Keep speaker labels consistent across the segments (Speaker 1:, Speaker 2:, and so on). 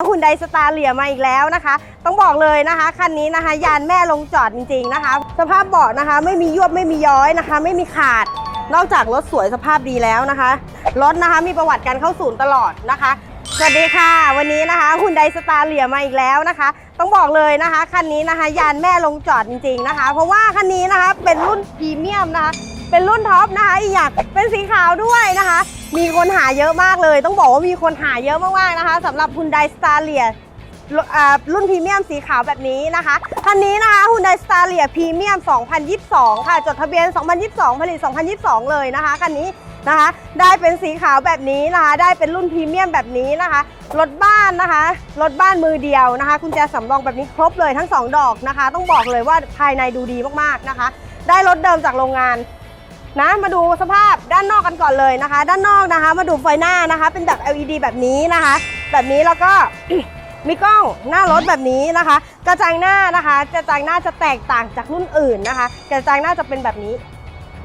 Speaker 1: คุณไดสตาร์เหลี่ยมาอีกแล้วนะคะ ต้องบอกเลยนะคะคันนี้นะคะ ยานแม่ลงจอดจริงๆนะคะ สภาพเบาะนะคะ ไม่มียวบไม่มีย้อยนะคะ ไม่มีขาดนอกจากรถสวยสภาพดีแล้วนะคะรถนะคะมีประวัติการเข้าศูนย์ตลอดนะคะ สวัสดีค่ะ วันนี้นะคะคุณไดสตาร์เหลี่ยมาอีกแล้วนะคะ ต้องบอกเลยนะคะคันนี้นะคะ ยานแม่ลงจอดจริง ๆนะคะ เพราะว่าคันนี้นะคะเป็นรุ่นพรีเมียมนะคะ เป็นรุ่นท็อปนะคะอีกอย่างเป็นสีขาวด้วยนะคะ มีคนหาเยอะมากเลย ต้องบอกว่ามีคนหาเยอะมากๆนะคะสำหรับคุณไดสตาร์เลียรุ่นพรีเมียมสีขาวแบบนี้นะคะคันนี้นะคะคุณไดสตาร์เลียพรีเมียม 2022 ค่ะ จดทะเบียน 2022 ผลิต 2022 เลยนะคะคันนี้นะคะ ได้เป็นสีขาวแบบนี้นะคะ ได้เป็นรุ่นพรีเมียมแบบนี้นะคะ รถบ้านนะคะ รถบ้านมือเดียวนะคะคุณแจสำรองแบบนี้ครบเลยทั้งสองดอกนะคะ ต้องบอกเลยว่าภายในดูดีมากๆนะคะ ได้รถเดิมจากโรงงาน นะ มาดูสภาพด้านนอกกันก่อนเลยนะคะ ด้านนอกนะคะ มาดูไฟหน้านะคะ เป็นแบบ LED แบบนี้นะคะ แบบนี้แล้วก็มีกล้องหน้ารถแบบนี้นะคะ กระจังหน้านะคะ กระจังหน้าจะแตกต่างจากรุ่นอื่นนะคะ กระจังหน้าจะเป็นแบบนี้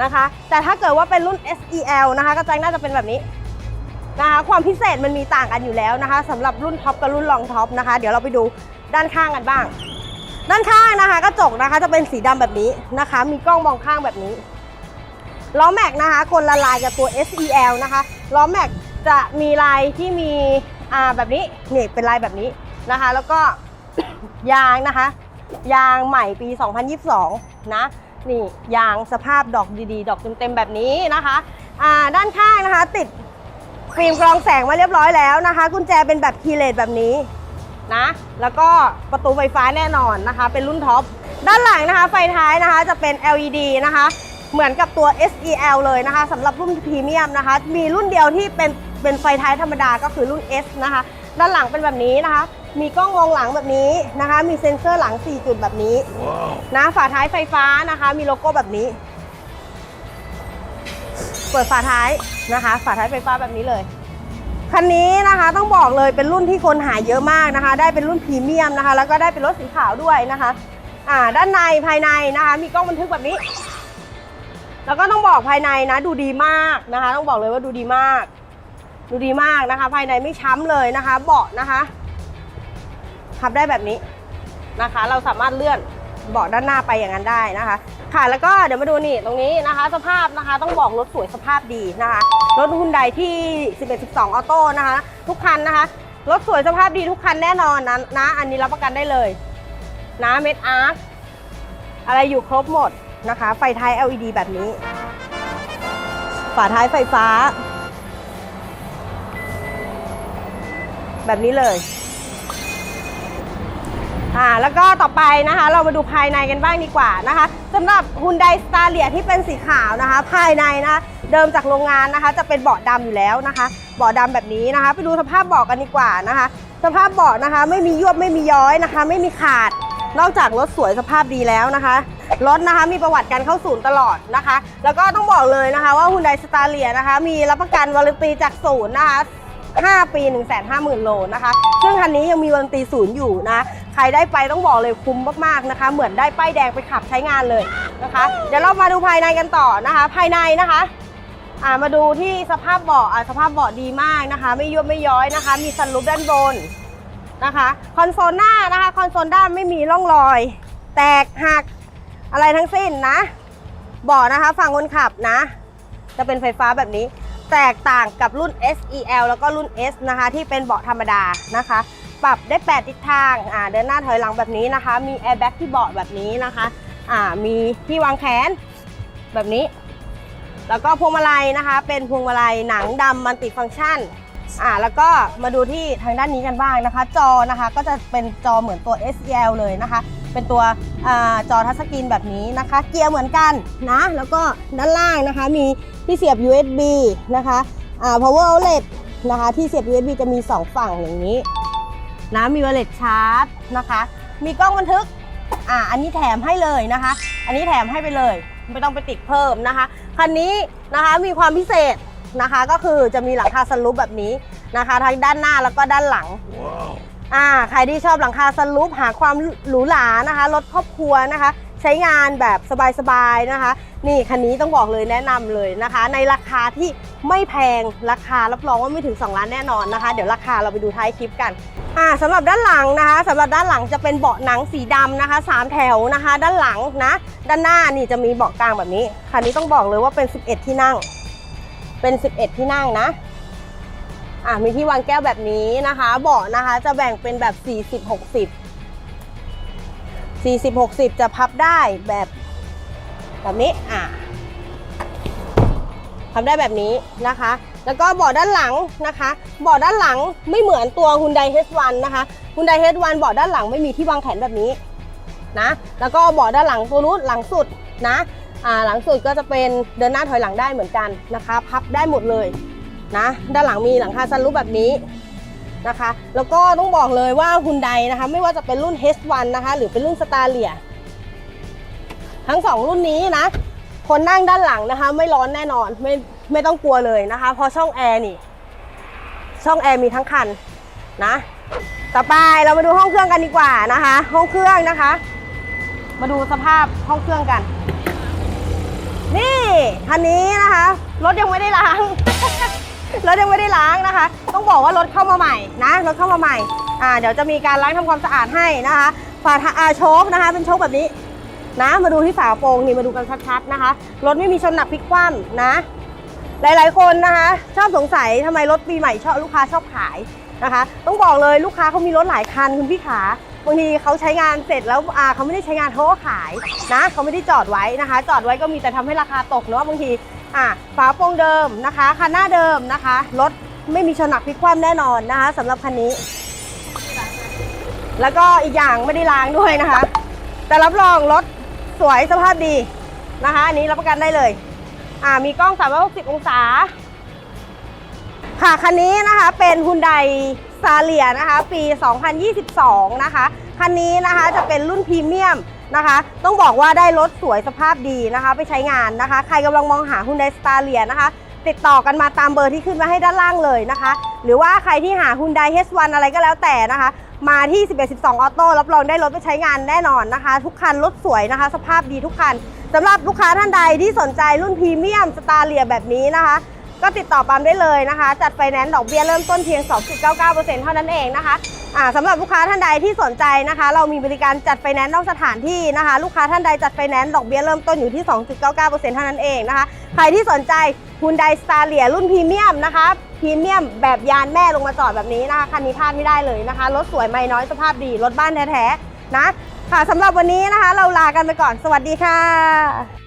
Speaker 1: นะคะ แต่ถ้าเกิดว่าเป็นรุ่น SEL นะคะ กระจังหน้าจะเป็นแบบนี้นะคะ ความพิเศษมันมีต่างกันอยู่แล้วนะคะสำหรับรุ่นท็อปกับรุ่นรองท็อปนะคะ เดี๋ยวเราไปดูด้านข้างกันบ้าง ด้านข้างนะคะกระจกนะคะจะเป็นสีดำแบบนี้นะคะ มีกล้องมองข้างแบบนี้ ล้อแม็กนะคะ คนละลายกับตัว SEL นะคะ ล้อแม็กจะมีลายที่มีอ่าแบบนี้นี่เป็นลายแบบนี้นะคะ แล้วก็ยางนะคะ ยางใหม่ปี 2022 นะนี่ยางสภาพดอกดีๆ ดอกเต็มๆแบบนี้นะคะอ่าด้านข้างนะคะ ติดฟิล์มกรองแสงมาเรียบร้อยแล้วนะคะ กุญแจเป็นแบบคีเลสแบบนี้นะแล้วก็ประตูไฟฟ้าแน่นอนนะคะ เป็นรุ่นท็อปด้านหลังนะคะ ไฟท้ายนะคะจะเป็น LED นะคะ เหมือนกับตัว SEL เลยนะคะสำหรับรุ่นพรีเมียมนะคะ มีรุ่นเดียวที่เป็นเป็นไฟท้ายธรรมดาก็คือรุ่น S นะคะ ด้านหลังเป็นแบบนี้นะคะ มีกล้องมองหลังแบบนี้นะคะ มีเซ็นเซอร์หลัง 4 จุดแบบนี้นะฝาท้ายไฟฟ้านะคะ มีโลโก้แบบนี้ เปิดฝาท้ายนะคะ ฝาท้ายไฟฟ้าแบบนี้เลยคันนี้นะคะต้องบอกเลยเป็นรุ่นที่คนหายเยอะมากนะคะ ได้เป็นรุ่นพรีเมียมนะคะ แล้วก็ได้เป็นรถสีขาวด้วยนะคะ อ่า ด้านในภายในนะคะ มีกล้องบันทึกแบบนี้ แล้วก็ต้องบอกภายในนะ ดูดีมากนะคะ ต้องบอกเลยว่าดูดีมาก ดูดีมากนะคะ ภายในไม่ช้ำเลยนะคะ เบาะนะคะขับได้แบบนี้นะคะ เราสามารถเลื่อนเบาะด้านหน้าไปอย่างนั้นได้นะคะ ค่ะแล้วก็เดี๋ยวมาดูนี่ตรงนี้นะคะ สภาพนะคะต้องบอกรถสวยสภาพดีนะคะ รถฮุนไดที่ 11 12 ออโต้นะคะ ทุกคันนะคะรถสวยสภาพดีทุกคันแน่นอนนะนะอันนี้รับประกันได้เลย นะเม็ดอาร์คอะไรอยู่ครบหมด นะคะ ไฟท้าย LED แบบนี้ ฝาท้ายไฟฟ้า แบบนี้เลยอ่าแล้วก็ต่อไปนะคะเรามาดูภายในกันบ้างดีกว่านะคะสำหรับ Hyundai s t a r l i a ที่เป็นสีขาวนะคะ ภายในนะคะเดิมจากโรงงานนะคะ จะเป็นเบาะดำอยู่แล้วนะคะเบาะดำแบบนี้นะคะ ไปดูสภาพเบาะกันดีกว่านะคะ สภาพเบาะนะคะ ไม่มียวบไม่มีย้อยนะคะ ไม่มีขาด นอกจากรถสวยสภาพดีแล้วนะคะรถนะคะมีประวัติการเข้าศูนย์ตลอดนะคะ แล้วก็ต้องบอกเลยนะคะว่า Hyundai s t a r l i a นะคะ มีรับประกันวารันตีจากศูนย์นะคะ 5 ปี 1 5 0 0 0 0 โลนะคะ ซึ่งคันนี้ยังมีวารันตีศูนย์อยู่นะ ใครได้ไปต้องบอกเลยคุ้มมากๆนะคะ เหมือนได้ป้ายแดงไปขับใช้งานเลยนะคะ เดี๋ยวเรามาดูภายในกันต่อนะคะ ภายในนะคะมาดูที่สภาพเบาะสภาพเบาะดีมากนะคะ ไม่ยุบไม่ย้อยนะคะ มีซันรูฟด้านบน นะคะคอนโซลหน้านะคะคอนโซลด้านไม่มีร่องรอย แตกหักอะไรทั้งสิ้นนะเบาะนะคะฝั่งคนขับนะ จะเป็นไฟฟ้าแบบนี้ แตกต่างกับรุ่น SEL แล้วก็รุ่น S นะคะ ที่เป็นเบาะธรรมดานะคะ ปรับได้ 8 ทิศทางอ่าเดินหน้าถอยหลังแบบนี้นะคะ มีแอร์แบ็กที่เบาะแบบนี้นะคะอ่ามีที่วางแขนแบบนี้ แล้วก็พวงมาลัยนะคะ เป็นพวงมาลัยหนังดำมัลติฟังก์ชัน อ่าแล้วก็มาดูที่ทางด้านนี้กันบ้างนะคะ จอนะคะก็จะเป็นจอเหมือนตัว SEL เลยนะคะ เป็นตัวอจอทัชสกรีนแบบนี้นะคะ เกียร์เหมือนกันนะ แล้วก็ด้านล่างนะคะมีที่เสียบ USB นะคะอ่า power outlet นะคะที่เสียบ USB จะมี 2 ฝั่งอย่างนี้นะมี wallet charge นะคะ มีกล้องบันทึกอ่าอันนี้แถมให้เลยนะคะ อันนี้แถมให้ไปเลย ไม่ต้องไปติดเพิ่มนะคะคันนี้นะคะมีความพิเศษ นะคะ ก็คือจะมีหลังคาสลูปแบบนี้นะคะ ทั้งด้านหน้าแล้วก็ด้านหลัง อ่าใครที่ชอบหลังคาสลูปหาความหรูหรานะคะรถครอบครัวนะคะ ใช้งานแบบสบายๆนะคะ นี่คันนี้ต้องบอกเลยแนะนำเลยนะคะ ในราคาที่ไม่แพงราคารับรองว่าไม่ถึง 2 ล้านแน่นอนนะคะ เดี๋ยวราคาเราไปดูท้ายคลิปกันอ่าสำหรับด้านหลังนะคะสำหรับด้านหลังจะเป็นเบาะหนังสีดำนะคะสามแถวนะคะ ด้านหลังนะ ด้านหน้านี่จะมีเบาะกลางแบบนี้คันนี้ต้องบอกเลยว่าเป็น 11 ที่นั่ง เป็น 11 ที่นั่งนะอะมีที่วางแก้วแบบนี้นะคะ เบาะนะคะจะแบ่งเป็นแบบ 40 60 40 60 จะพับได้แบบแบบนี้อะพับได้แบบนี้นะคะ แล้วก็เบาะด้านหลังนะคะเบาะด้านหลังไม่เหมือนตัว Hyundai H1 นะคะ Hyundai H1 เบาะด้านหลังไม่มีที่วางแขนแบบนี้นะ แล้วก็เบาะด้านหลังตัวนู้นหลังสุดนะ หลังสุดก็จะเป็นเดินหน้าถอยหลังได้เหมือนกันนะคะพับได้หมดเลยนะด้านหลังมีหลังคาซันรูฟแบบนี้นะคะ แล้วก็ต้องบอกเลยว่าฮุนไดนะคะไม่ว่าจะเป็นรุ่น H1 นะคะหรือเป็นรุ่นสตาเลียทั้งสองรุ่นนี้นะคนนั่งด้านหลังนะคะไม่ร้อนแน่นอนไม่ไม่ต้องกลัวเลยนะคะเพราะช่องแอร์นี่ช่องแอร์มีทั้งคันนะต่อไปเรามาดูห้องเครื่องกันดีกว่านะคะ ห้องเครื่องนะคะ มาดูสภาพห้องเครื่องกัน นี่คันนี้นะคะ รถยังไม่ได้ล้าง รถยังไม่ได้ล้างนะคะ ต้องบอกว่ารถเข้ามาใหม่นะ รถเข้ามาใหม่ อ่า เดี๋ยวจะมีการล้างทำความสะอาดให้นะคะ ฝาทะอาโชคนะคะ เป็นโชคแบบนี้นะ มาดูที่ฝาโปรงนี่มาดูกันชัดๆนะคะ รถไม่มีชนหนักพลิกคว่ำนะ หลายๆคนนะคะ ชอบสงสัยทำไมรถปีใหม่ชอบลูกค้าชอบขายนะคะ ต้องบอกเลยลูกค้าเขามีรถหลายคันคุณพี่ขา บางทีเขาใช้งานเสร็จแล้วอ่าเขาไม่ได้ใช้งานเขาก็ขายนะเขาไม่ได้จอดไว้นะคะ จอดไว้ก็มีแต่ทำให้ราคาตกเนาะบางทีอ่าฝาโปรงเดิมนะคะคันหน้าเดิมนะคะรถไม่มีชนหนักพลิกคว่ำแน่นอนนะคะสำหรับคันนี้ แล้วก็อีกอย่างไม่ได้ล้างด้วยนะคะ แต่รับรองรถสวยสภาพดีนะคะ อันนี้รับประกันได้เลยอ่ามีกล้อง 360 องศา ค่ะคันนี้นะคะเป็น Hyundai s a l i a นะคะ ปี 2022 นะคะ คันนี้นะคะจะเป็นรุ่นพรีเมียมนะคะ ต้องบอกว่าได้รถสวยสภาพดีนะคะ ไปใช้งานนะคะ ใครกำลังมองหา Hyundai s t a r l i a นะคะ ติดต่อกันมาตามเบอร์ที่ขึ้นมาให้ด้านล่างเลยนะคะ หรือว่าใครที่หา Hyundai H1 อะไรก็แล้วแต่นะคะ มาที่ 1112 ออโต้รับรองได้รถไปใช้งานแน่นอนนะคะ ทุกคันรถสวยนะคะ สภาพดีทุกคันสำหรับลูกค้าท่านใดที่สนใจรุ่นพรีเมียมสตาร์เลียแบบนี้นะคะ ก็ติดต่อปั๊มได้เลยนะคะ จัดไฟแนนซ์ดอกเบี้ยเริ่มต้นเพียง 2.99%เท่านั้นเองนะคะอ่าสำหรับลูกค้าท่านใดที่สนใจนะคะ เรามีบริการจัดไฟแนนซ์นอกสถานที่นะคะ ลูกค้าท่านใดจัดไฟแนนซ์ดอกเบี้ยเริ่มต้นอยู่ที่ 2.99%เท่านั้นเองนะคะ ใครที่สนใจ Hyundai s t a r l i a รุ่นพรีเมียมนะคะพรีเมียมแบบยานแม่ลงมาจอดแบบนี้นะคะคันนี้พลาดไม่ได้เลยนะคะรถสวยไม่น้อยสภาพดีรถบ้านแท้ๆนะค่ะสำหรับวันนี้นะคะ เราลากันไปก่อนสวัสดีค่ะ